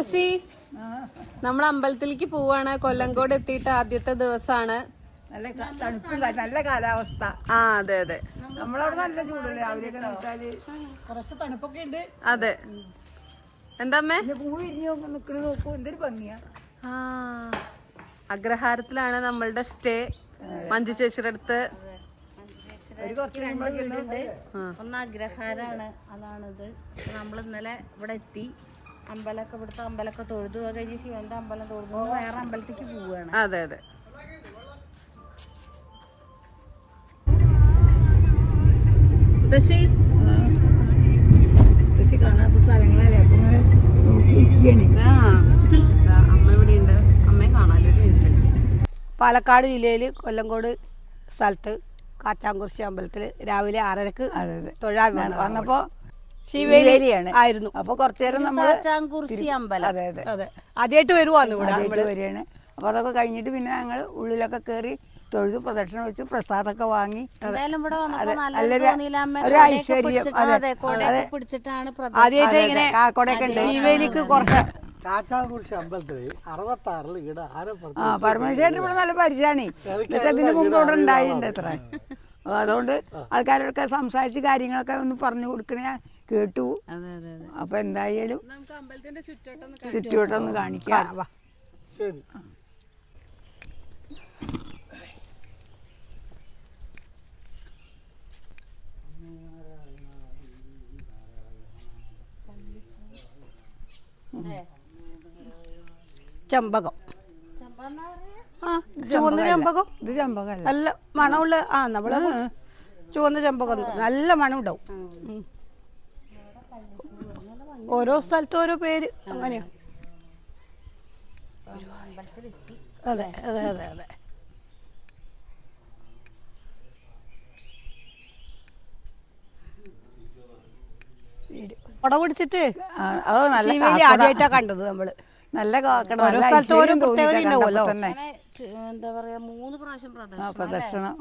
മുത്തശ്ശി നമ്മൾ അമ്പലത്തിലേക്ക് പോവാണ്. കൊല്ലങ്കോട് എത്തിയിട്ട് ആദ്യത്തെ ദിവസമാണ് നല്ല തണുപ്പില്ല നല്ല കാലാവസ്ഥ. ആ അതെ അതെ. നമ്മളവിടെ നല്ല ചൂടല്ലേ രാവിലെയൊക്കെ നോക്കിയാൽ കുറച്ച് തണുപ്പൊക്കെ ഉണ്ട്. അതെ. എന്താമ്മേ പൂ വിരിഞ്ഞ് നിക്കണ നോക്കൂ. എന്തൊരു ഭംഗിയാ. ആ അഗ്രഹാരത്തിലാണ് നമ്മളുടെ സ്റ്റേ. മഞ്ജു ചേച്ചിയുടെ അടുത്ത് ഒരു കുറച്ച് കഴിയുമ്പോഴേക്കും ഒന്ന് അഗ്രഹാരാണ്. അതാണിത്. നമ്മൾ ഇന്നലെ ഇവിടെ എത്തി. അമ്പലമൊക്കെ ഇവിടുത്തെ അമ്പലമൊക്കെ തൊഴുതു. അത് കഴിഞ്ഞ് ശിവന്റെ അമ്പലം തൊഴുതു. വേറെ അമ്പലത്തേക്ക് പോവുകയാണ്. അതെ അതെ. മുത്തശ്ശി പക്ഷെ കാണാത്ത സ്ഥലങ്ങളല്ലേ? അപ്പൊ ഇങ്ങനെ നോക്കിയിരിക്കണേ ആ ദാ അമ്മ ഇവിടെ ഉണ്ട്. അമ്മയെ കാണാലോ പാലക്കാട് ജില്ലയിൽ കൊല്ലങ്കോട് സ്ഥലത്ത് കാച്ചാങ്കുറിശി അമ്പലത്തിൽ രാവിലെ ആറരക്ക് തൊഴാൻ വന്നപ്പോൾ വന്നപ്പോ ശിവേലിയാണ്. ആയിരുന്നു. അപ്പൊ കുറച്ചേരം നമ്മൾ കാച്ചാങ്കുറിശി അമ്പലം. അതെ അതെ. ആദ്യമായിട്ട് വരുവാന്ന് ഇവിടെ. ആദ്യമായിട്ട് വരികയാണ്. അപ്പൊ അതൊക്കെ കഴിഞ്ഞിട്ട് പിന്നെ ഞങ്ങൾ ഉള്ളിലൊക്കെ കയറി തൊഴുത് പ്രദക്ഷിണം വെച്ച് പ്രസാദൊക്കെ വാങ്ങി. ഒരു ഐശ്വര്യം, അതെ. ആദ്യമായിട്ട് ഇങ്ങനെ ശിവേലിക്ക് കുറച്ച് കാച്ചാകുറിശി ഇവിടെ ആ പരമേശ്വരൻ ഇവിടെ നല്ല പരിചയമാണ് ഇതിന് മുമ്പ് ഇവിടെ ഉണ്ടായിട്ടുണ്ട് അത്ര അതുകൊണ്ട് ആൾക്കാരൊക്കെ സംസാരിച്ച് കാര്യങ്ങളൊക്കെ ഒന്ന് പറഞ്ഞു കൊടുക്കണ. കേട്ടു. അതെ അതെ അതെ. അപ്പൊ എന്തായാലും ചുറ്റുവട്ടൊന്ന് കാണിക്കാം. വാ. ശരി. ചെമ്പകം. ആ ചുവന്ന ചെമ്പകം. ഇത് ചമ്പകം നല്ല മണമുള്ള ആ നമ്മൾ ചുവന്ന ചെമ്പകം. നല്ല മണം ഉണ്ടാവും. ഓരോ സ്ഥലത്തും ഓരോ പേര്. അങ്ങനെയാ അതെ അതെ അതെ അതെ. കുട പിടിച്ചിട്ട്. ആദ്യമായിട്ടാ കണ്ടത് നമ്മൾ. നല്ല ഓരോ സ്ഥലത്ത് ഓരോ പ്രത്യേകത ഉണ്ടാവുമല്ലോ. അങ്ങനെ എന്താ പറയാ മൂന്ന് പ്രാവശ്യം പ്രദർശനം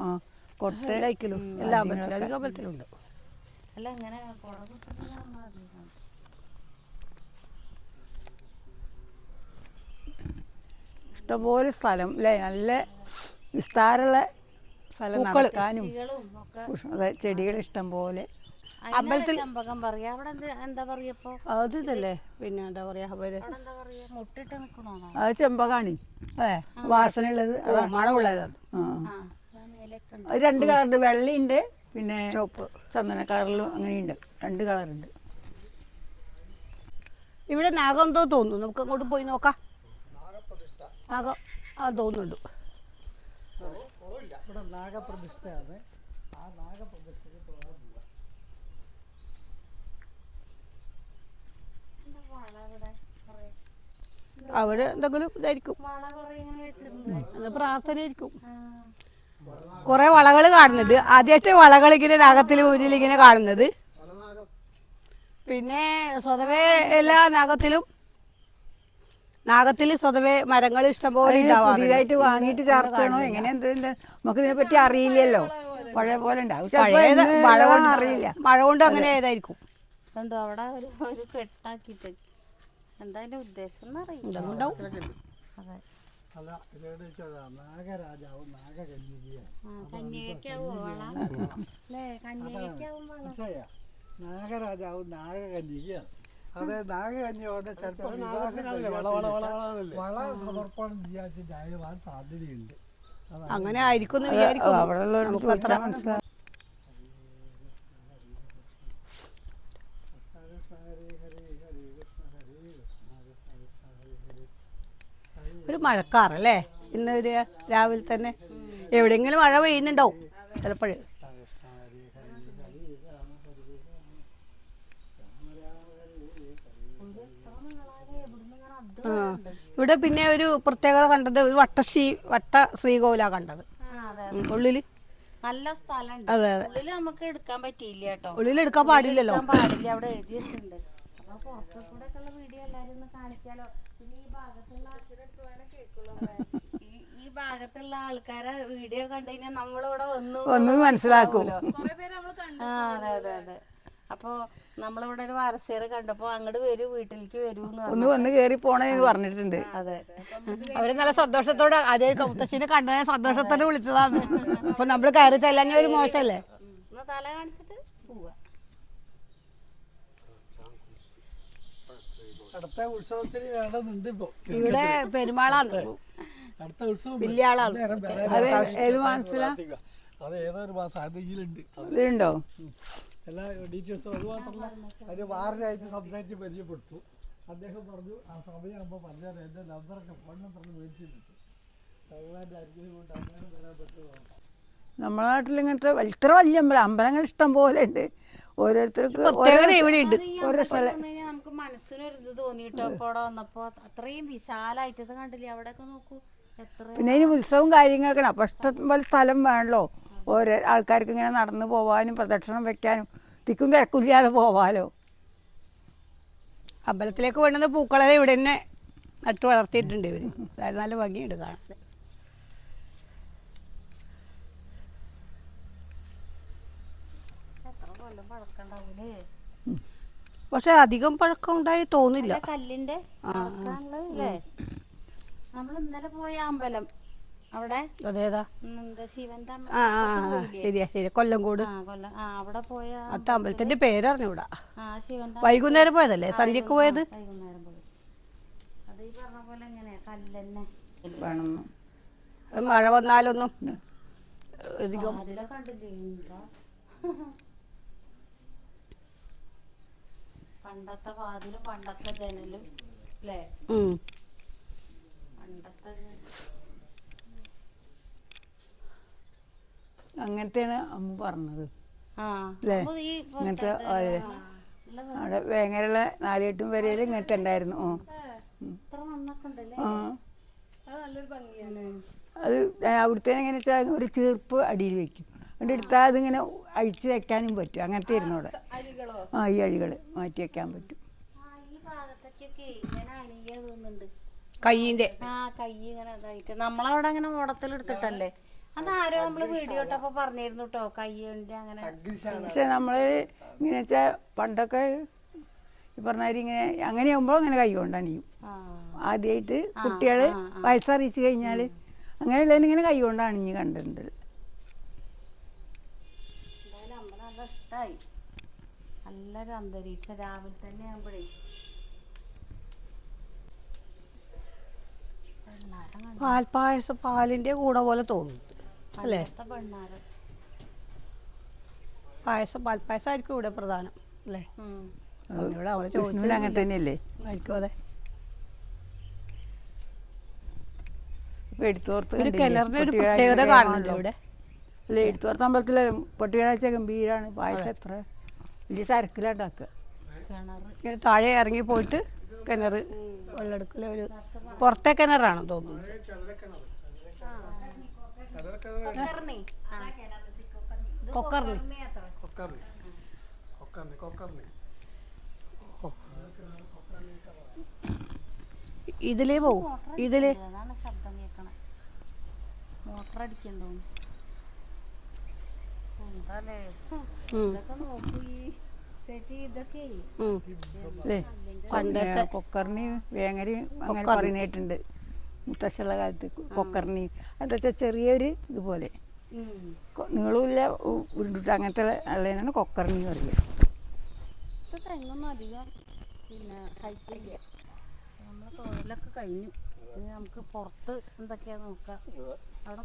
കൊട്ടയിലും എല്ലാ അമ്പലത്തിലും അധികം അമ്പലത്തിലുണ്ട്. അല്ല ഇങ്ങനെ കൊട പിടിച്ചിട്ട് കാണാൻ മതി. ഇഷ്ടംപോലെ സ്ഥലം അല്ലേ നല്ല വിസ്താരമുള്ള സ്ഥലം നടക്കാനും അതെ ചെടികൾ ഇഷ്ടംപോലെ. അമ്പലത്തിൽ ചെമ്പകം പറയാ. അവിടെ എന്താ അത് ഇതല്ലേ. പിന്നെ എന്താ പറയാ അവർ മുട്ടിട്ട് നിക്കണോ അത് ചെമ്പകാണി. അതെ വാസനയുള്ളത്. മണമുള്ളത് അത്. രണ്ട് കളറുണ്ട്. വെള്ളയുണ്ട് പിന്നെ ചുവപ്പ്. ചന്ദന കളറിലും അങ്ങനെയുണ്ട്. രണ്ട് കളറുണ്ട്. ഇവിടെ നാഗം തോന്നുന്നു. നമുക്ക് അങ്ങോട്ട് പോയി നോക്കാം. നാഗം ആ തോന്നുന്നുണ്ട്. ഇവിടെ നാഗപ്രതിഷ്ഠയാണ്. ആ നാഗപ്രതിഷ്ഠയ്ക്ക് പോകാൻ അവിടെ എന്തെങ്കിലും ഇതായിരിക്കും. പ്രാർത്ഥനയായിരിക്കും. കുറെ വളകൾ കാണുന്നുണ്ട്. ആദ്യമായിട്ട് വളകൾ ഇങ്ങനെ നാഗത്തിൽ മുന്നിൽ ഇങ്ങനെ കാണുന്നത് പിന്നെ സ്വതവേ എല്ലാ നാഗത്തിലും നാഗത്തിൽ സ്വതവേ മരങ്ങൾ ഇഷ്ടംപോലെ പുതിയതായിട്ട് വാങ്ങിയിട്ട് ചേർക്കണോ എങ്ങനെ നമുക്ക് ഇതിനെ പറ്റി അറിയില്ലല്ലോ. പഴയ പോലെ ഉണ്ടാവും. മഴ കൊണ്ട് അറിയില്ല. മഴ കൊണ്ട് അങ്ങനെ ഏതായിരിക്കും? അവിടെ ഒരു കെട്ടാക്കിട്ട് എന്താ അതിന്റെ ഉദ്ദേശം നാഗരാജാവും നാഗകന്യകയാണ് അതെ ചിലപ്പോൾ വള സമർപ്പണം സാധ്യതയുണ്ട്. അങ്ങനെ ആയിരിക്കും ഒരു മഴക്കാറല്ലേ? ഇന്ന് ഒരു രാവിലെ തന്നെ എവിടെയെങ്കിലും മഴ പെയ്യുന്നുണ്ടാവും. ചിലപ്പോഴ് ഇവിടെ പിന്നെ ഒരു പ്രത്യേകത കണ്ടത് ഒരു വട്ടശ്ശി ശ്രീ വട്ട ശ്രീകോവിലാ കണ്ടത്. ഉള്ളിൽ. നല്ല സ്ഥലം അതെ നമുക്ക് എടുക്കാൻ പറ്റിയില്ല കേട്ടോ. ഉള്ളിൽ എടുക്കാൻ പാടില്ലല്ലോ. എടുക്കാൻ പാടില്ല. അവിടെ എഴുതി വെച്ചിട്ടുണ്ട്. അപ്പൊ പുറത്തു കൂടെ ഒക്കെ വീഡിയോ എല്ലാരും ഒന്ന് കാണിക്കാലോ പിന്നെ ഈ ഭാഗത്തുള്ള ഈ- ഈ ഭാഗത്തുള്ള ആൾക്കാരെ വീഡിയോ കണ്ടു കഴിഞ്ഞാൽ നമ്മളിവിടെ വന്നു ഒന്നും മനസ്സിലാക്കും. ആ അതെ അതെ അതെ. അപ്പോ നമ്മളിവിടെ ഒരു വാരസ്യരെ കണ്ടപ്പോ അങ്ങോട്ട് വരൂ വീട്ടിലേക്ക് വരൂ എന്ന് ഒന്ന് വന്ന് കേറി പോണേന്ന് പറഞ്ഞിട്ടുണ്ട്. അതെ. അവർ നല്ല സന്തോഷത്തോടെ അതേ മുത്തശ്ശിനെ കണ്ട സന്തോഷത്തോടെ വിളിച്ചതാണ്. അപ്പൊ നമ്മൾ കയറി ചെല്ലാൻ ഒരു മോശല്ലേ? തല കാണിച്ചിട്ട് പോവാ. അടുത്ത ഉത്സവത്തിന് വേണമെന്നുണ്ട് ഇപ്പൊ ഇവിടെ പെരുമാളാണ്. അടുത്ത ഉത്സവം വലിയ ആളാണ് നേരം അത് ഏത് മാസത്തിലാണ് അത് ഏതൊരു മാസം? ഇതുണ്ടോ? എല്ലാ ഡീറ്റെയിൽസും അത് മാത്രമല്ല അതിന് വാരനായിട്ട് സംസാരിച്ച് പരിചയപ്പെട്ടു അദ്ദേഹം പറഞ്ഞു ആ സമയമാകുമ്പോൾ പറഞ്ഞാൽ എന്റെ നമ്പറൊക്കെ ഫോൺ നമ്പറൊക്കെ മേടിച്ചിട്ടുണ്ട് ഭഗവാന്റെ അനുഗ്രഹം കൊണ്ട് അങ്ങനെ വരാൻ പറ്റുമോ? നമ്മളെ നാട്ടിൽ ഇങ്ങനത്തെ ഇത്ര വലിയ അമ്പലം അമ്പലങ്ങൾ ഇഷ്ടം പോലെ ഉണ്ട്. ഓരോരുത്തർക്ക് പ്രത്യേകത ഇവിടെ ഉണ്ട്. ഈ അമ്പലത്തിൽ വന്ന് കഴിഞ്ഞാ നമുക്ക് മനസ്സിനൊരു ഇത് തോന്നിട്ടോ ഇപ്പൊ അവിടെ വന്നപ്പോ അത്രയും വിശാലായിട്ട് ഇത് കണ്ടില്ലേ? അവിടെയൊക്കെ നോക്കൂ. എത്ര പിന്നെ ഇനി ഉത്സവം കാര്യങ്ങളൊക്കെ അപ്പൊ ഇഷ്ടം പോലെ സ്ഥലം വേണമല്ലോ ഓരോ ആൾക്കാർക്ക് ഇങ്ങനെ നടന്നു പോവാനും പ്രദക്ഷിണം വെക്കാനും. തിക്കും തിരക്കില്ലാതെ പോവാലോ. അമ്പലത്തിലേക്ക് വേണ്ടുന്ന പൂക്കളെ ഇവിടെ തന്നെ നട്ടു വളർത്തിയിട്ടുണ്ട് ഇവർ അതായത് നല്ല ഭംഗിയുണ്ട് കാണാൻ. പക്ഷെ അധികം പഴക്കം ഉണ്ടായി തോന്നില്ല. കല്ലിന്റെ നമ്മൾ ഇന്നലെ പോയ അമ്പലം അവിടെ? അതേതാ? ഉം, എന്താ ശിവന്റെ ആ ആ ആ, ശരിയാ ശരിയാ. കൊല്ലംകോട്. ആ കൊല്ലം. ആ അവിടെ പോയ അട്ട അമ്പലത്തിന്റെ പേരറിഞ്ഞൂടാ. ആ ശിവന്റെ വൈകുന്നേരം പോയതല്ലേ? സന്ധ്യക്ക് പോയത്? വൈകുന്നേരം പോയി. അത് ഈ പറഞ്ഞ പോലെ എങ്ങനെയാ? കല്ലെന്നെ. വേണം അത് മഴ വന്നാലൊന്നും അധികം അതിലെ കണ്ടില്ലേ? എന്താ പണ്ടത്തെ വാതിലും പണ്ടത്തെ ജനലും അല്ലേ ഉം. പണ്ടത്തെ അങ്ങനത്തെയാണ് അമ്മ പറഞ്ഞത്. ആ അല്ലേ അങ്ങനത്തെ അവിടെ വേങ്ങരയുള്ള നാലുകെട്ടും വരയിൽ ഇങ്ങനത്തെ ഉണ്ടായിരുന്നു. ഓ ആ. അത് നല്ലൊരു ഭംഗിയാണ്. അത് അവിടുത്തെ എങ്ങനെ വെച്ചാൽ ഒരു ചീർപ്പ് അടിയിൽ വെക്കും. അതുകൊണ്ട് എടുത്താൽ അതിങ്ങനെ അഴിച്ചു വെക്കാനും പറ്റും. അങ്ങനത്തെ ഇരുന്നു അവിടെ. ആ ഈ അഴികൾ മാറ്റി വെക്കാൻ പറ്റും. കയ്യിന്റെ നമ്മളവിടെ അങ്ങനെ ഓടത്തിലെടുത്തിട്ടല്ലേ അത് ആരോ നമ്മൾ വീഡിയോ ഇട്ടപ്പോ പറഞ്ഞിരുന്നു കേട്ടോ കയ്യുണ്ട് അങ്ങനെ. പക്ഷെ നമ്മൾ ഇങ്ങനെ വെച്ചാ പണ്ടൊക്കെ ഈ പറഞ്ഞ മാതിരി ഇങ്ങനെ അങ്ങനെ ആകുമ്പോൾ അങ്ങനെ കൈ കൊണ്ടാണ് ചെയ്യും ആ ആദ്യമായിട്ട് കുട്ടികൾ വയസ്സറിയിച്ച് കഴിഞ്ഞാൽ അങ്ങനെയുള്ളതിന് ഇങ്ങനെ കൈ കൊണ്ടാണ് ഇനി കണ്ടിട്ടുണ്ട് ഇഷ്ടായി. നല്ലൊരു അന്തരീക്ഷം രാവിലെ തന്നെ ആകുമ്പോഴേ കണ്ടു പാൽപ്പായസം പാലിന്റെ കൂടെ പോലെ തോന്നും. അല്ലേ? പായസം പാൽപ്പായസം ആയിരിക്കും ഇവിടെ പ്രധാനം അല്ലേ. ഇവിടെ അവളെ ചോദിച്ചത് അങ്ങനെ തന്നെയല്ലേ? ആയിരിക്കും അതെ. ഇപ്പൊ എടുത്തോർത്ത് പ്രത്യേകത കാണുന്നുണ്ട്. ഇവിടെ. അല്ലേ എടുത്തോർത്ത് അമ്പലത്തിലെ പൊട്ടിയാഴ്ച ഗംഭീരാണ് പായസം എത്ര? വലിയ സരക്കിലുണ്ടാക്കുക ഇങ്ങനെ താഴെ ഇറങ്ങി പോയിട്ട് കിണർ വെള്ളമെടുക്കല ഒരു പുറത്തെ കിണറാണ് തോന്നുന്നത് കൊക്കർണി. ആ. കൊക്കറിന് കൊക്കർണി. കൊക്കർണി. കൊക്കർണി. ഇതിലേ പോവും. ഇതിൽ. ശബ്ദം കേൾക്കണേ. മോട്ടർ അടിക്കണ്ടോ. പണ്ടത്തെ കൊക്കറിന് വേങ്ങരി അങ്ങനെ പറയുന്നതായിട്ടുണ്ട്. മുത്തശ്ശുള്ള കാലത്ത് കൊക്കറിന് എന്താ വെച്ചാൽ ചെറിയൊരു ഇതുപോലെ. നീളമില്ല ഉരുണ്ടിട്ട് അങ്ങനത്തെ ഉള്ളതിനാണ് കൊക്കറിന് പറയുക. തെങ്ങൊന്നും അധികം പിന്നെ ഹൈറ്റില്ല നമ്മളെ തൊഴിലൊക്കെ കഴിഞ്ഞു. ഇനി നമുക്ക് പുറത്ത് എന്തൊക്കെയാ നോക്കാം? അവിടെ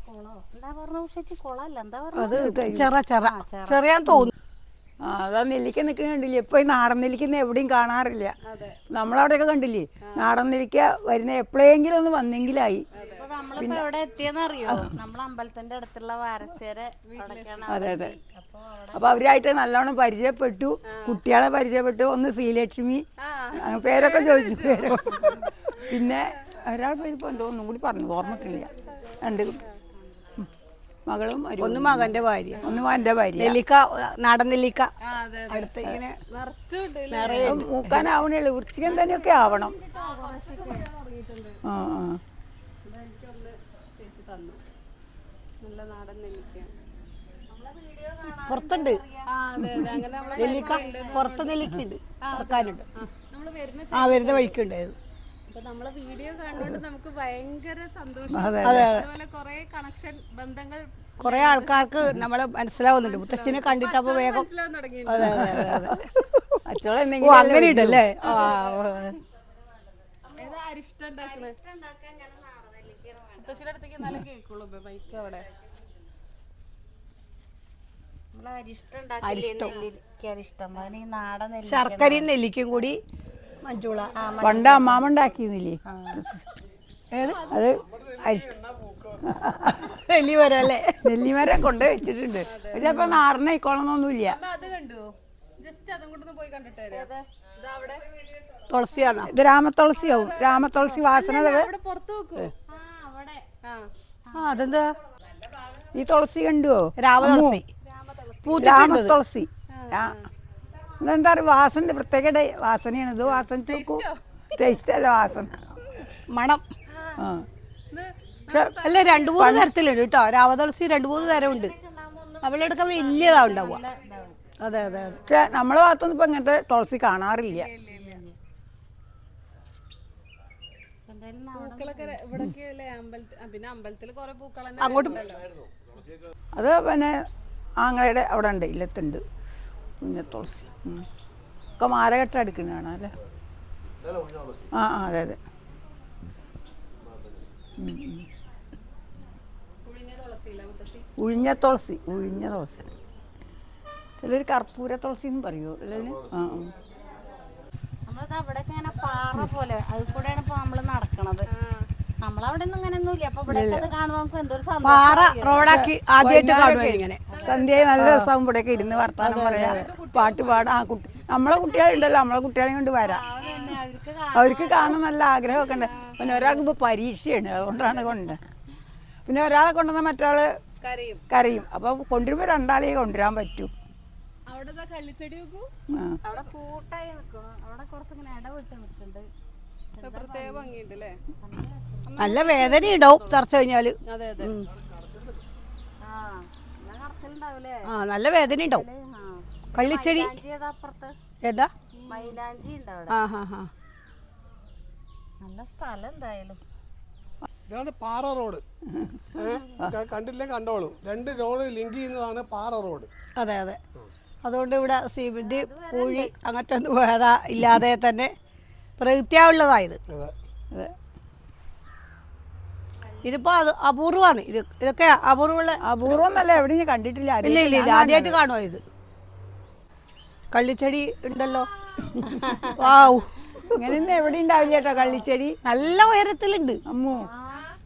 എന്താ പറഞ്ഞ കുളമല്ല എന്താ തോന്നുന്നു. ആ അതാ നെല്ലിക്ക നിൽക്കുന്ന കണ്ടില്ലേ? ഇപ്പൊ ഈ നാടൻ നെല്ലിക്കുന്ന എവിടെയും കാണാറില്ല. നമ്മളവിടെയൊക്കെ കണ്ടില്ലേ? നാടൻ നെല്ലിക്ക വരുന്ന എപ്പോഴെങ്കിലും ഒന്ന് വന്നെങ്കിലായി. നമ്മളിപ്പോ എവിടെ അമ്പലത്തിന്റെ അടുത്തുള്ള വാരശ്ശേരെ അതെ അതെ. അപ്പൊ അവരായിട്ട് നല്ലോണം പരിചയപ്പെട്ടു. കുട്ടികളെ പരിചയപ്പെട്ടു. ഒന്ന് ശ്രീലക്ഷ്മി. പേരൊക്കെ ചോദിച്ചു. പേരൊക്കെ പിന്നെ ഒരാൾ പേരിപ്പോ എന്തോ ഒന്നും കൂടി പറഞ്ഞു. ഓർമ്മിട്ടില്ല രണ്ട്. മകളും. ഒന്ന് മകന്റെ ഭാര്യ. ഒന്ന് മകന്റെ ഭാര്യ. നെല്ലിക്ക നാടൻ നെല്ലിക്ക. അടുത്ത് ഇങ്ങനെ മൂക്കാനാവണേ ഉള്ളൂ വൃശ്ചികം തന്നെയൊക്കെ ആവണം. ആ ആ. നല്ല നാടൻ പുറത്തുണ്ട് നെല്ലിക്ക പുറത്ത് നെല്ലിക്കുണ്ട് ഇറക്കാനുണ്ട് ആ വരുന്ന വഴിക്കുണ്ടായിരുന്നു. അപ്പൊ നമ്മളെ വീഡിയോ കണ്ടുകൊണ്ട് നമുക്ക് ഭയങ്കര സന്തോഷം. അതുപോലെ കുറെ കണക്ഷൻ ബന്ധങ്ങൾ കുറെ ആൾക്കാർക്ക് നമ്മളെ മനസ്സിലാവുന്നുണ്ട്. മുത്തശ്ശിനെ കണ്ടിട്ടപ്പോ വേഗം അതെ അതെ അതെ ഓ അങ്ങനെ നെല്ലി ശർക്കരയും നെല്ലിക്കും കൂടി പണ്ട് അമ്മാമ ഉണ്ടാക്കിയിരുന്നില്ലേ? അത് അരിഷ്ട. നെല്ലി വരെ അല്ലേ നെല്ലിമരം കൊണ്ട് വെച്ചിട്ടുണ്ട്. ചിലപ്പോ നാടനായിക്കോളന്നൊന്നുമില്ല അപ്പൊ അത് കണ്ടു? ജസ്റ്റ് അതും കൊണ്ടൊന്ന് പോയി കണ്ടിട്ട് വരാം. ഇതാ അവിടെ. തുളസിയാണോ ഇത് രാമതുളസിയാവും. രാമതുളസി വാസന ആ അവിടെ. ആ. ആ അതെന്താ? ഈ തുളസി കണ്ടുവോ? രാമതുളസി. രാമതുളസി. രാമതുളസി ആ. ഇതെന്താ പറയുക വാസന പ്രത്യേക വാസനയാണ്. ഇത് വാസന ചോക്കു. ടേസ്റ്റ് അല്ല വാസന. മണം. ആ. അല്ല രണ്ടു മൂന്ന് തരത്തിലുണ്ട് കേട്ടോ. രാവതുളസി രണ്ടു മൂന്ന് തരമുണ്ട്. ഉണ്ട് അവളെടുക്കാൻ വലിയതാ ഉണ്ടാവുക അതെ അതെ അതെ. പക്ഷെ നമ്മളെ ഭാഗത്തൊന്നും ഇപ്പൊ ഇങ്ങനത്തെ തുളസി കാണാറില്ല. അങ്ങോട്ട് അത് പിന്നെ ആങ്ങളയുടെ അവിടെ ഉണ്ട് ഇല്ലത്തുണ്ട്. കുഞ്ഞ തുളസി. ഒക്കെ മാലകെട്ട എടുക്കുന്നതാണ് അല്ലേ? ആ ആ അതെ അതെ. ഉഴിഞ്ഞ തുളസി ഉഴിഞ്ഞ തുളസി. ചിലർ കർപ്പൂര തുളസി എന്ന് പറയുമോ അല്ലേ ആ ആ. അവിടെയൊക്കെ ഇങ്ങനെ പാറ പോലെ അത് കൂടെയാണ് ഇപ്പൊ നമ്മൾ നടക്കണത്. പാറ സന്തോഷം റോഡാക്കി ആദ്യമായിട്ട് കാണുക ഇങ്ങനെ. സന്ധ്യ നല്ല രസം ഇവിടെയൊക്കെ ഇരുന്ന് വർത്താനം പറയാ പാട്ട് പാടാ. ആ കുട്ടി നമ്മളെ കുട്ടികളുണ്ടല്ലോ. നമ്മളെ കുട്ടികളെ കൊണ്ട് വരാം. അവർക്ക് കാണാൻ നല്ല ആഗ്രഹമൊക്കെ ഉണ്ട്. പിന്നെ ഒരാൾക്ക് ഇപ്പോൾ പരീക്ഷയാണ്. അതുകൊണ്ടാണ് കൊണ്ട്. പിന്നെ ഒരാളെ കൊണ്ടുവന്നാൽ മറ്റാൾ കരയും. അപ്പൊ കൊണ്ടുവരുമ്പോ രണ്ടാളെ രണ്ടാളെയും കൊണ്ടുവരാൻ പറ്റൂ. അവിടെ കള്ളിച്ചെടി നോക്കൂ അവിടെ കൂട്ടായി നിൽക്കും അവിടെ കുറച്ചിങ്ങനെ ഇടവിട്ട് നിൽക്കുന്നുണ്ട്. പ്രത്യേക ഭംഗിയുണ്ട് അല്ലേ നല്ല വേദന ഉണ്ടാവും തറച്ചു കഴിഞ്ഞാൽ. അതെ അതെ. ആ നല്ല വേദന ഉണ്ടാവും. ആ. കള്ളിച്ചെടി? ഏതാ ആ ഹാ ഹാ. നല്ല സ്ഥലം എന്തായാലും. ഇതാണ് പാറ റോഡ്. കണ്ടില്ലേ കണ്ടോളൂ. രണ്ട് റോഡ് ലിങ്ക് ചെയ്യുന്നതാണ് പാറ റോഡ്. അതെ അതെ. അതുകൊണ്ട് ഇവിടെ സിമെന്റ് പൂഴി അങ്ങനത്തെ ഒന്നും ഇല്ലാതെ തന്നെ പ്രകൃത്യാവുള്ളതായത് ഇത് അതെ. ഇതിപ്പോ അത് അപൂർവമാണ്. ഇത് ഇതൊക്കെ അപൂർവമുള്ള അപൂർവം എന്നല്ല എവിടെ ഞാൻ കണ്ടിട്ടില്ല. ഇല്ല ആദ്യമായിട്ട് ഇല്ല ആദ്യമായിട്ട് കാണുമോ ഇത്. കള്ളിച്ചെടി ഉണ്ടല്ലോ. വാവ് ഇങ്ങനെ എവിടെ ഉണ്ടാവില്ല കേട്ടോ കള്ളിച്ചെടി. നല്ല ഉയരത്തിലുണ്ട്. അമ്മോ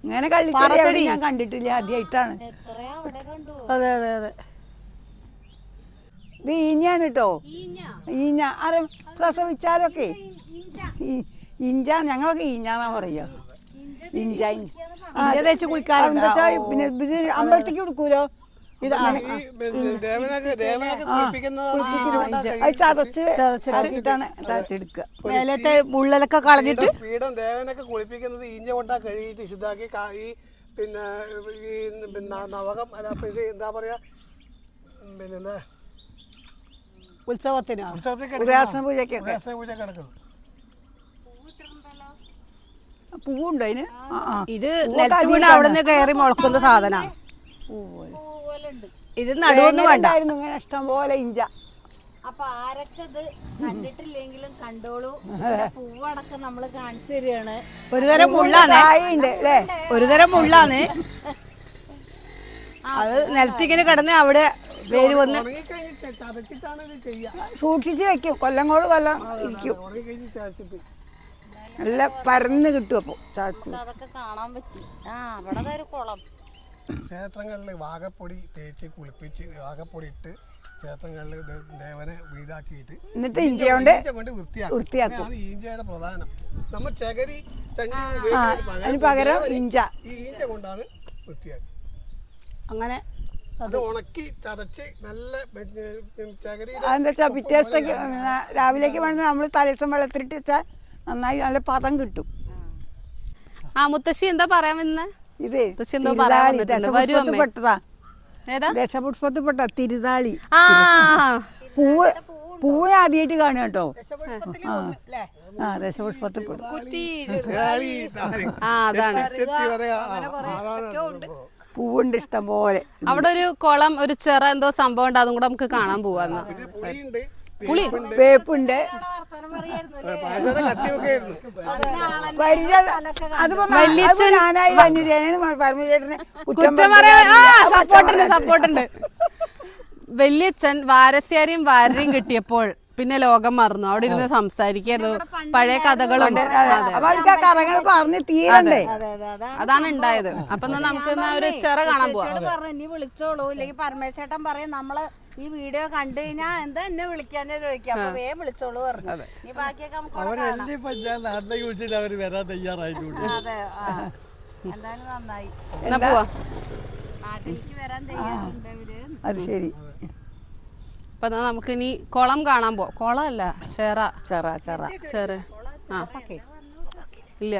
ഇങ്ങനെ കള്ളിച്ചെടി ഞാൻ കണ്ടിട്ടില്ല ആദ്യമായിട്ടാണ്. അതെ അതെ അതെ. ഇത് ഈഞ്ഞാണ് കേട്ടോ ഈഞ്ഞ. ആരും പ്രസവിച്ചാലൊക്കെ? ഈ- ഇഞ്ച ഞങ്ങളൊക്കെ ഈഞ്ഞാന്നാ പറയാ ഇഞ്ച ഇഞ്ച തേച്ച് കുളിക്കാറുണ്ട്. പിന്നെ ഇത് അമ്പലത്തേക്ക് കൊടുക്കൂലോ? ഇത് ചതച്ച് ചതച്ചിട്ടാണ് ചതച്ചെടുക്കുക. മേലത്തെ മുള്ളലൊക്കെ കളഞ്ഞിട്ട് പീഠം ദേവനൊക്കെ കുളിപ്പിക്കുന്നത് ഈഞ്ഞ കൊണ്ടാ കഴുകിയിട്ട് ശുദ്ധാക്കി ഈ പിന്നെ ഈ നവകം അല്ല പിന്നെ എന്താ പറയാ? പിന്നെ എന്താ ഉത്സവത്തിനാണ് ഉത്സവത്തിൽ ഉദയാസന പൂജയ്ക്കൊക്കെ. പൂജ കിടക്കുന്നത് പൂവുണ്ടോ അതിന്? ഇത് നെൽത്തുവീണ് അവിടെ നിന്ന് കയറി മുളക്കുന്ന സാധനമാണ് ഇത് നടുവൊന്നും വേണ്ടായിരുന്നു ഇങ്ങനെ ഇഷ്ടം പോലെ ഇഞ്ച. അപ്പൊ ആരൊക്കെ ഇത് കണ്ടിട്ടില്ലെങ്കിലും കണ്ടോളൂ. പൂവടക്കം നമ്മൾ കാണിച്ചു തരികയാണ്. ഒരുതരം മുള്ളാണ് കായുണ്ട് അല്ലേ? ഒരു തരം മുള്ളാണ് അത് നിലത്തിങ്ങനെ കിടന്ന് അവിടെ വേര് വന്ന് സൂക്ഷിച്ച് വെക്കും. കൊല്ലം കോട് കൊല്ലം ഇരിക്കും. നല്ല പരന്ന് കിട്ടും അപ്പോൾ ചതച്ച് അതൊക്കെ കാണാൻ പറ്റി. ആ അവിടെ ദാ ഒരു കുളം. ക്ഷേത്രങ്ങളിൽ വാഗപ്പൊടി തേച്ച് കുളിപ്പിച്ച് വാഗപ്പൊടി ഇട്ട് ക്ഷേത്രങ്ങളിൽ ദേവനെ വീതാക്കിയിട്ട് എന്നിട്ട് ഇഞ്ച കൊണ്ട് ഈഞ്ച കൊണ്ട് വൃത്തിയാക്കും. ഈഞ്ചയുടെ പ്രധാനം. നമ്മൾ ചകരി ചണ്ടി പകരം ഇഞ്ച ഈ ഈഞ്ച കൊണ്ടാണ് വൃത്തിയാക്കുക അങ്ങനെ അത് ഉണക്കി ചതച്ച് നല്ല അതെന്താ രാവിലേക്ക് വേണമെങ്കിൽ നമ്മൾ തലേസം വെള്ളത്തിലിട്ട് വെച്ചാൽ നന്നായി നല്ല പദം കിട്ടും. ആ മുത്തശ്ശി എന്താ പറയാൻ വന്ന? ഇത് പക്ഷെ എന്തോ പറയാൻ തിരുതാളി വന്നിട്ടുണ്ട്. വരൂ ദശപുഷ്പത്തിൽ അമ്മേ. പെട്ടതാ ഏതാ? ദശപുഷ്പത്തിൽപ്പെട്ട തിരുതാളി. ആ. പൂവ് പൂവ് ആദ്യമായിട്ട് കാണുക കേട്ടോ. ആ ദശപുഷ്പത്തിൽപ്പെട്ട. ആ അതാണ്. പൂവുണ്ട് ഇഷ്ടം പോലെ അവിടെ ഒരു കുളം ഒരു ചെറ എന്തോ സംഭവം ഉണ്ട് അതും കൂടെ നമുക്ക് കാണാൻ പോവാന്ന് പുളി? വേപ്പുണ്ട്. സപ്പോർട്ടുണ്ട് വല്യച്ഛൻ വാരസ്യാരിയും വാരരെയും കിട്ടിയപ്പോൾ പിന്നെ ലോകം മറന്നു. അവിടെ ഇരുന്ന് സംസാരിക്കായിരുന്നു. പഴയ കഥകളും കഥകൾ പറഞ്ഞ് തീരണ്ടേ? അതാണ് ഉണ്ടായത്. അപ്പൊ നമുക്ക് ഒരു ചെറ കാണാൻ പോവാം. ചേട്ടൻ പറഞ്ഞു ഇനി വിളിച്ചോളൂ. ഇല്ലെങ്കിൽ പരമേശ്വരൻ പറയും നമ്മൾ ഈ വീഡിയോ കണ്ടു കഴിഞ്ഞാ എന്താ എന്നെ വിളിക്കാന്ന് ചോദിക്കാം അപ്പൊ വേഗം വിളിച്ചോളൂ പറഞ്ഞു. ഇനി ബാക്കിയൊക്കെ നമുക്ക് നാട്ടിലേക്ക് വിളിച്ചിട്ട് അവർ വരാൻ തയ്യാറായിട്ടുണ്ട് അതെ. എന്തായാലും നന്നായി. നാട്ടിലേക്ക് വരാൻ തയ്യാറുണ്ട് അത് ശരി. അപ്പൊ നമുക്ക് ഇനി കുളം കാണാൻ പോവാം കുളല്ല ചേറ. ചെറ ചെറ. ചെറ. ആ. ഇല്ല.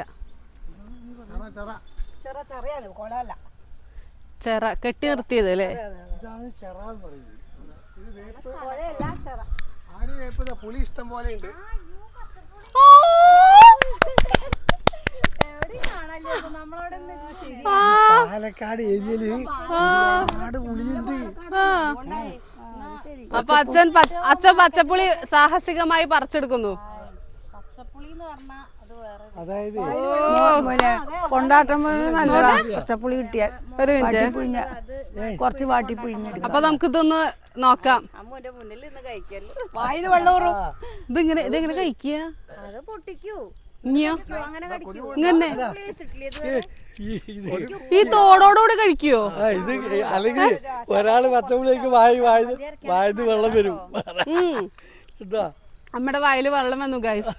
ചെറ കെട്ടി നിർത്തിയത് അല്ലേ? ഇതാണ് പറയുന്നത് പുളി ഇഷ്ടം പോലെ ഉണ്ട്. പാലക്കാട് ഏരിയയിൽ ഒരുപാട് പുളിയുണ്ട്. അപ്പൊ അച്ഛൻ അച്ഛൻ പച്ചപ്പുളി സാഹസികമായി പറിച്ചെടുക്കുന്നു. അതായത് പിന്നെ കൊണ്ടാട്ടം നല്ലതാ. പച്ചപ്പുളി കിട്ടിയാൽ വാട്ടിപ്പുഴിഞ്ഞ കുറച്ച് അപ്പൊ നമുക്ക് ഇതൊന്ന് നോക്കാം ഇതിങ്ങനെ ഇതെങ്ങനെ കഴിക്കുക? അത് പൊട്ടിക്കൂ. ഇനിയോ? ഇങ്ങനെ? ഈ തോടോടുകൂടി കഴിക്കുവോ? ഇത് അല്ലെങ്കിൽ ഒരാൾ പച്ചപ്പുളിക്ക് വായി വായത് വായത് വെള്ളം വരും. നമ്മുടെ വായിൽ വെള്ളം വന്നു ഗൈസ്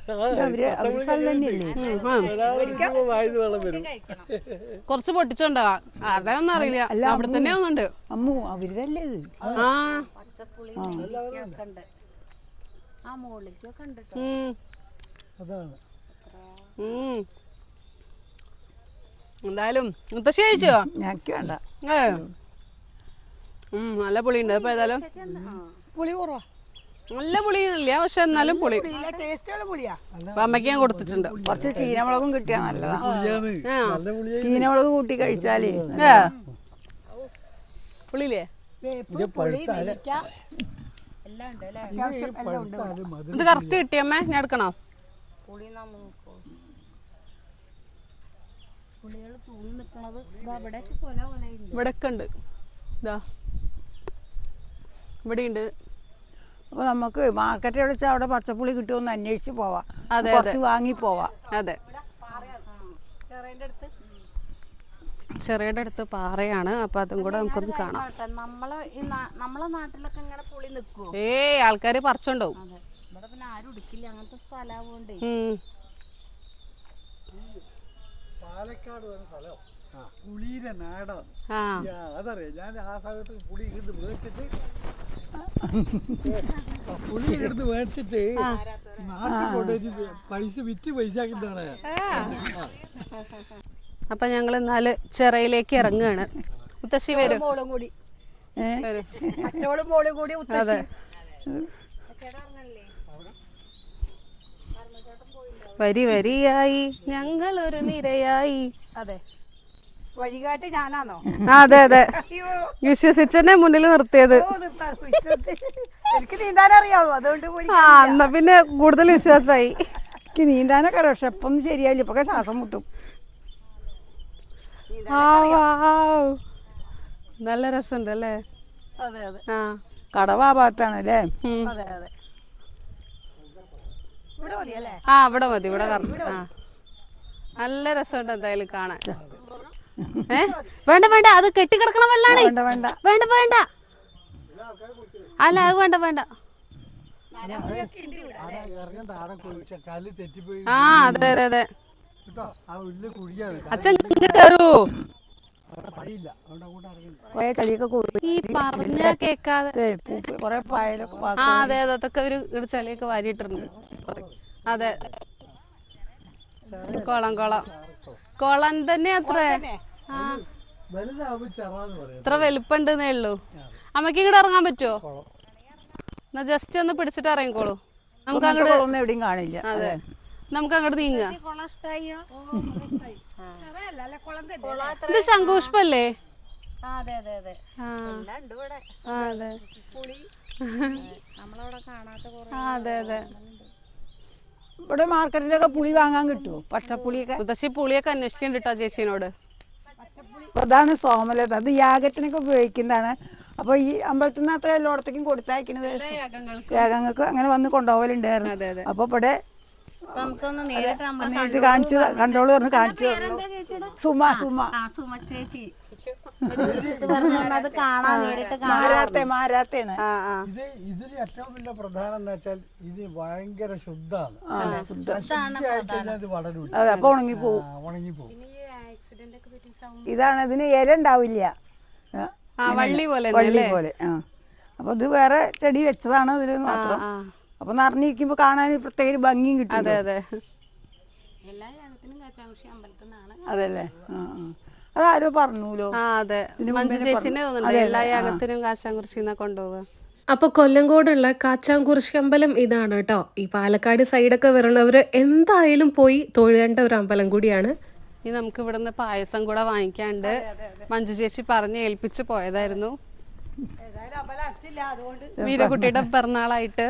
കൊറച്ച് പൊട്ടിച്ചുണ്ടോ. അതൊന്നും അറിയില്ല. അവിടെ തന്നെ ഒന്നുണ്ട് അമ്മു അവർ തന്നെ ഇത്? ആ. ആ മുകളിലേക്കൊക്കെ ഉണ്ട്. അതാണ്. എന്തായാലും മുത്തശ്ശി കഴിച്ചോ? ഞങ്ങൾക്ക് വേണ്ട. ഏ. നല്ല പുളിയുണ്ട്. അപ്പൊ ഏതായാലും പുളി കുറവാ. നല്ല പുളിയില്ല പക്ഷെ എന്നാലും പുളി. ടേസ്റ്റുള്ള പുളിയാ. അപ്പൊ അമ്മയ്ക്ക് ഞാൻ കൊടുത്തിട്ടുണ്ട്. കുറച്ച് ചീനമുളകും കിട്ടിയാ നല്ലതാ. പുളിയാണ്. നല്ല പുളിയാണ്. ചീനമുളക് കൂട്ടി കഴിച്ചാലേ. പുളിയില്ലേ? ഇത് കറക്റ്റ് കിട്ടിയമ്മേ? ഞാൻ എടുക്കണോ? പുളി പുളികൾ തൂങ്ങി നിൽക്കണത് കൊല ഇവിടെ ഉണ്ട് ഇതാ ഇവിടെ ഉണ്ട് അപ്പൊ നമുക്ക് മാർക്കറ്റിൽ വിളിച്ചാൽ അവിടെ പച്ചപ്പുളി കിട്ടുമെന്ന് അന്വേഷിച്ച് പോവാം. അതെ, കുറച്ച് വാങ്ങി പോവാം. അതെ. ചെറിയുടെ അടുത്ത്. പാറയാണ്. അപ്പൊ അതും കൂടെ നമുക്കൊന്ന് കാണാം. നമ്മളെ നാട്ടിലൊക്കെ ഇങ്ങനെ പുളി നിൽക്കുവോ ഏ ആൾക്കാര് പറിച്ചോണ്ടാവും. ഇവിടെ പിന്നെ ആരും എടുക്കില്ല അങ്ങനത്തെ സ്ഥലമാവുകൊണ്ടേ. പാലക്കാട് ഒരു സ്ഥലം. പുളിയുടെ നാടാണ്. അതറിയാം. ഞാൻ ആ സമയത്ത് പുളി ഇങ്ങോട്ട് മേടിച്ചിട്ട് പുളി ഇങ്ങോട്ട് മേടിച്ചിട്ട് നാട്ടിൽ കൊണ്ടുവച്ച് പൈസ വിറ്റ് പൈസ ആക്കുന്നതാണ് അപ്പൊ ഞങ്ങൾ എന്നാൽ ചെറയിലേക്ക് ഇറങ്ങുകയാണ് മുത്തശ്ശി വരും. മോളും കൂടി. അച്ചോളും മോളും കൂടി അതെ. വരി വരിയായി ഞങ്ങൾ ഒരു നിരയായി. അതെ. വഴികാട്ടി ഞാനാണോ അതെ അതെ. വിശ്വസിച്ചെന്നെ മുന്നിൽ നിർത്തിയത്. എനിക്ക് നീന്താൻ അറിയാവോ അതുകൊണ്ട് പോയി ആ എന്നാ പിന്നെ കൂടുതൽ വിശ്വാസമായി എനിക്ക് നീന്താനൊക്കെ അറിയാം. പക്ഷെ ഇപ്പം ശരിയായില്ല. ഇപ്പൊ ശ്വാസം മുട്ടും. നല്ല രസമുണ്ട് അല്ലേ? അതെ അതെ. ആ. കടവ ഭാഗത്താണ് അല്ലേ അതെ അതെ. ആ ഇവിടെ മതി ഇവിടെ കറക്റ്റ് ആ. നല്ല രസമുണ്ട് എന്തായാലും കാണാൻ. ഏ? വേണ്ട വേണ്ട അത് കെട്ടിക്കിടക്കണ വെള്ളാണ്. വേണ്ട വേണ്ട. വേണ്ട വേണ്ട. അല്ല അത് വേണ്ട വേണ്ട. ആ അതെ അതെ അതെ. അച്ഛൻ ഇങ്ങോട്ട് കയറൂ ഈ പറഞ്ഞ കേക്കാതെ. ആ അതെ അതെ അതൊക്കെ ഒരു ചളിയൊക്കെ വാരിയിട്ടുണ്ട് അതെ. കുളം കുളം. കുളം തന്നെ അത്ര. ഇത്ര വലുപ്പമുണ്ടെന്നേ ഉള്ളൂ. അമ്മയ്ക്ക് ഇങ്ങോട്ട് ഇറങ്ങാൻ പറ്റുമോ എന്നാ ജസ്റ്റ് ഒന്ന് പിടിച്ചിട്ട് ഇറങ്ങിക്കോളൂ. നമുക്ക് അങ്ങോട്ട് എവിടെയും കാണില്ല. അതെ. നമുക്ക് അങ്ങോട്ട് നീങ്ങാം. ഇത് ശങ്കുഷ്പല്ലേ അതെ അതെ ഇവിടെ മാർക്കറ്റിലൊക്കെ പുളി വാങ്ങാൻ കിട്ടുമോ പച്ചപ്പുളിയൊക്കെ? മുത്തശ്ശി പുളിയൊക്കെ അന്വേഷിക്കണ്ട ചേച്ചിനോട്. അതാണ് സോമലത. അത് യാഗത്തിനൊക്കെ ഉപയോഗിക്കുന്നതാണ്. അപ്പോൾ ഈ അമ്പലത്തിൽ നിന്ന് അത്ര എല്ലായിടത്തേക്കും കൊടുത്തയക്കണത് യാഗങ്ങൾക്ക്. അങ്ങനെ വന്ന് കൊണ്ടുപോകലുണ്ടായിരുന്നു. അപ്പോൾ ഇവിടെ നേരിട്ട് കാണിച്ചു കണ്ടോളൂ പറഞ്ഞു കാണിച്ചു സുമ സുമ. ആ സുമ ചേച്ചി. മാരാത്തെ ഏറ്റവും വലിയ പ്രധാനം എന്ന് വെച്ചാൽ ഇത് ഭയങ്കര ശുദ്ധാണ് അതെ ആ, ഉണങ്ങിപ്പോവും ആക്സിഡന്റ് ഒക്കെ പറ്റി സൗണ്ട് ഇതാണ് ഇതിന് ഇല ഉണ്ടാവില്ല. വള്ളി പോലെ വള്ളി പോലെ ആ. അപ്പോൾ ഇത് വേറെ ചെടി വെച്ചതാണ് ഇതിൽ മാത്രം. ആ നിറഞ്ഞിരിക്കുമ്പോ കാണാൻ പ്രത്യേക ഒരു ഭംഗിയും കിട്ടും അതെ അതെ. എല്ലാ യാഗത്തിനും കാച്ചാമുഷി അമ്പലത്തിൽ നിന്നാണ് അതല്ലേ? ആ ആ. അതാരോ പറഞ്ഞൂലോ? ആ അതെ. മഞ്ജു ചേച്ചിനെ. തോന്നുന്നുണ്ട്. എല്ലാ. യാഗത്തിനും കാശാങ്കുറിച്ചിന്ന് കൊണ്ടുപോവുക. അപ്പോൾ കൊല്ലങ്കോടുള്ള കാച്ചാങ്കുറിശി അമ്പലം ഇതാണ് കേട്ടോ. ഈ പാലക്കാട് സൈഡൊക്കെ വരണവർ എന്തായാലും പോയി തൊഴേണ്ട ഒരു അമ്പലം കൂടിയാണ്. ഇനി നമുക്ക് ഇവിടുന്ന് പായസം കൂടെ വാങ്ങിക്കാണ്ട് മഞ്ജു ചേച്ചി പറഞ്ഞ് ഏൽപ്പിച്ച് പോയതായിരുന്നു. വീരകുട്ടിയുടെ പിറന്നാളായിട്ട്